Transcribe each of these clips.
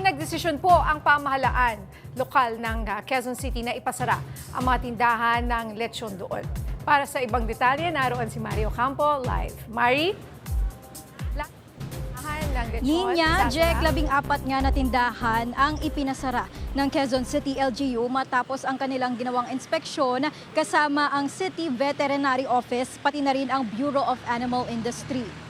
Nagdesisyon po ang pamahalaan lokal ng ah, Quezon City na ipasara ang mga tindahan ng lechon doon. Para sa ibang detalye, naroon si Mario Campo live. Mari? Linya? Jack, labing apat nga na tindahan ang ipinasara ng Quezon City LGU matapos ang kanilang ginawang inspeksyon kasama ang City Veterinary Office pati na rin ang Bureau of Animal Industry.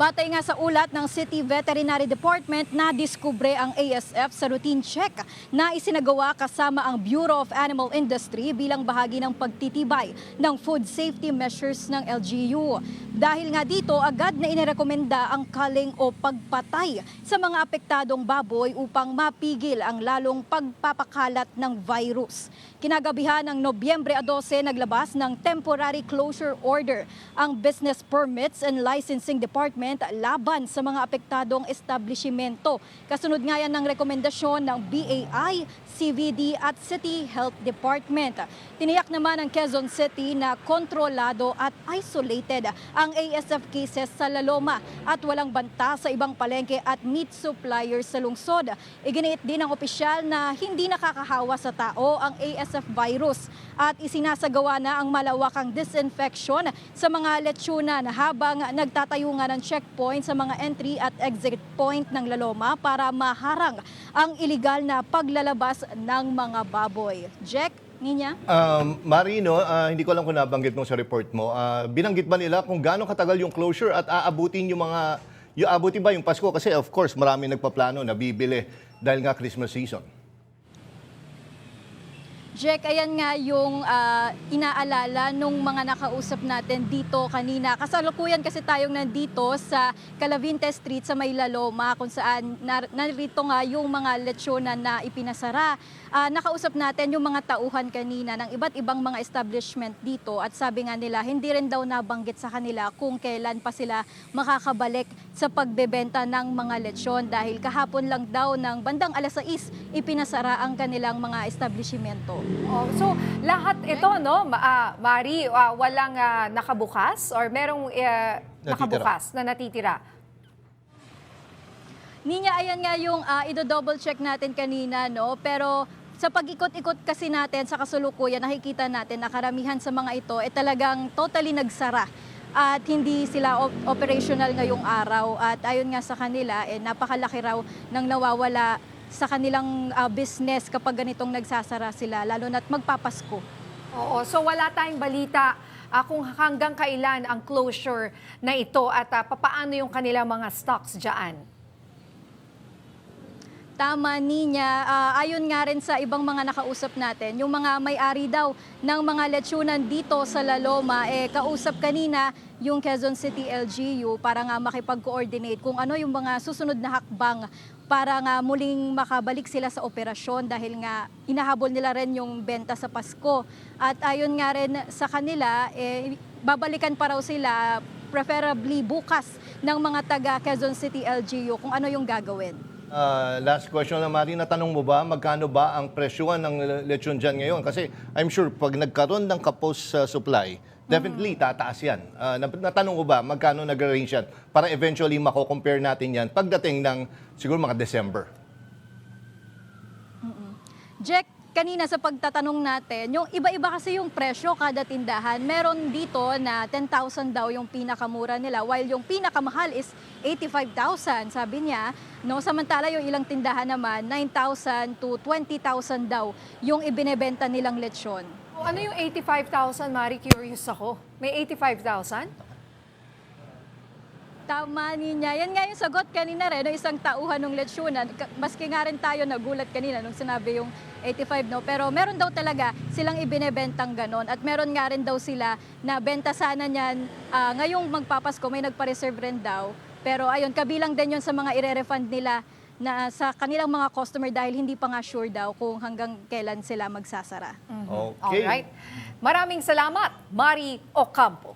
Batay nga sa ulat ng City Veterinary Department na diskubre ang ASF sa routine check na isinagawa kasama ang Bureau of Animal Industry bilang bahagi ng pagtitibay ng food safety measures ng LGU. Dahil nga dito, agad na inirekomenda ang kaling o pagpatay sa mga apektadong baboy upang mapigil ang lalong pagpapakalat ng virus. Kinagabihan ng Nobyembre 12, naglabas ng temporary closure order ang Business Permits and Licensing Department laban sa mga apektadong establishmento. Kasunod nga yan ng rekomendasyon ng BAI, CVD at City Health Department. Tiniyak naman ng Quezon City na kontrolado at isolated ang ASF cases sa Laloma at walang banta sa ibang palengke at meat suppliers sa lungsod. Iginiit din ng opisyal na hindi nakakahawa sa tao ang ASF virus at isinasagawa na ang malawakang disinfection sa mga letyunan habang nagtatayo nga ng checkpoint sa mga entry at exit point ng Laloma para maharang ang iligal na paglalabas ng mga baboy. Jack, Ninya? Um, Marino, ah, hindi ko alam kung nabanggit mo sa report mo. Ah, binanggit ba nila kung gaano katagal yung closure at aabutin yung mga yung aabutin ba yung Pasko kasi of course marami nagpaplano na bibili dahil nga Christmas season. Jack, ayan nga yung ah, inaalala nung mga nakausap natin dito kanina. Kasalukuyan kasi tayong nandito sa Calavinte Street sa Maylaloma kung saan nar- narito nga yung mga lechona na ipinasara. Ah, nakausap natin yung mga tauhan kanina ng iba't ibang mga establishment dito at sabi nga nila hindi rin daw nabanggit sa kanila kung kailan pa sila makakabalik sa pagbebenta ng mga lechon dahil kahapon lang daw ng bandang alas 6 ipinasara ang kanilang mga establishmento. Oh, so lahat ito no, Ma- ah, Mari, ah, walang ah, nakabukas or merong ah, nakabukas na natitira. Ninya, ayan nga yung uh, ido-double check natin kanina, no? Pero sa pag-ikot-ikot kasi natin sa kasulukuyan, nakikita natin na karamihan sa mga ito ay talagang totally nagsara at hindi sila op- operational ngayong araw. At ayon nga sa kanila, eh, napakalaki raw ng nawawala sa kanilang ah, business kapag ganitong nagsasara sila, lalo na't magpapasko. Oo, so wala tayong balita ah, kung hanggang kailan ang closure na ito at ah, papaano yung kanilang mga stocks diyan. Tama niya. Ah, ayon nga rin sa ibang mga nakausap natin, yung mga may-ari daw ng mga lechunan dito sa Laloma, eh, kausap kanina yung Quezon City LGU para nga makipag-coordinate kung ano yung mga susunod na hakbang para nga muling makabalik sila sa operasyon dahil nga inahabol nila rin yung benta sa Pasko. At ayon nga rin sa kanila, eh, babalikan pa raw sila preferably bukas ng mga taga Quezon City LGU kung ano yung gagawin. Ah, last question lang, Mari, natanong mo ba magkano ba ang presyuan ng le- lechon dyan ngayon? Kasi I'm sure pag nagkaroon ng kapos sa supply, definitely tataas yan. Nap- natanong ko ba magkano nag-range yan para eventually mako-compare natin yan pagdating ng siguro mga December? Jack, kanina sa pagtatanong natin, yung iba-iba kasi yung presyo kada tindahan. Meron dito na 10,000 daw yung pinakamura nila, while yung pinakamahal is 85,000, sabi niya. No, samantala yung ilang tindahan naman, 9,000 to 20,000 daw yung ibinebenta nilang lechon. Ano yung 85,000, Mari? Curious ako. May 85,000? Tama niya. Yan nga yung sagot kanina rin ng isang tauhan ng lechonan. Ka- Maski nga rin tayo nagulat kanina nung sinabi yung 85, no? Pero meron daw talaga silang ibinebentang ganon. At meron nga rin daw sila na benta sana niyan ah, ngayong magpapasko, may nagpa-reserve rin daw. Pero ayun, kabilang din yun sa mga ire-refund nila na sa kanilang mga customer dahil hindi pa nga sure daw kung hanggang kailan sila magsasara. Okay. Alright. Maraming salamat, Mari Ocampo.